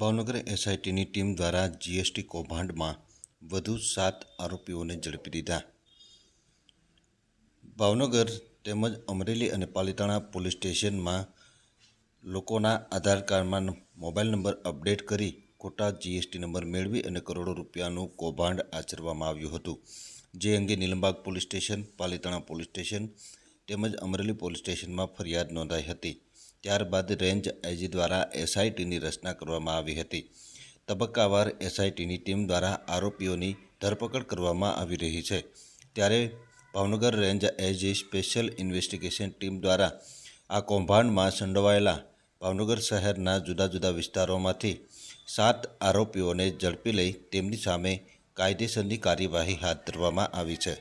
ભાવનગર એસઆઈટીની ટીમ દ્વારા જીએસટી કૌભાંડમાં વધુ સાત આરોપીઓને ઝડપી લીધા ભાવનગર તેમજ અમરેલી અને પાલિતાણા પોલીસ સ્ટેશનમાં લોકોના આધાર કાર્ડમાં મોબાઈલ નંબર અપડેટ કરી ખોટા જીએસટી નંબર મેળવી અને કરોડો રૂપિયાનું કૌભાંડ આચરવામાં આવ્યું હતું. જે અંગે Nilambag police station, Palitana police station તેમજ અમરેલી પોલીસ સ્ટેશનમાં ફરિયાદ નોંધાઈ હતી. ત્યારબાદ રેન્જ આઈજી દ્વારા એસઆઈટીની રચના કરવામાં આવી હતી. તબક્કાવાર એસઆઈટીની ટીમ દ્વારા આરોપીઓની ધરપકડ કરવામાં આવી રહી છે. ત્યારે Bhavnagar range IG special investigation team દ્વારા આ કૌભાંડમાં સંડોવાયેલા ભાવનગર શહેરના જુદા જુદા વિસ્તારોમાંથી સાત આરોપીઓને ઝડપી લઈ તેમની સામે કાયદેસરની કાર્યવાહી હાથ ધરવામાં આવી છે.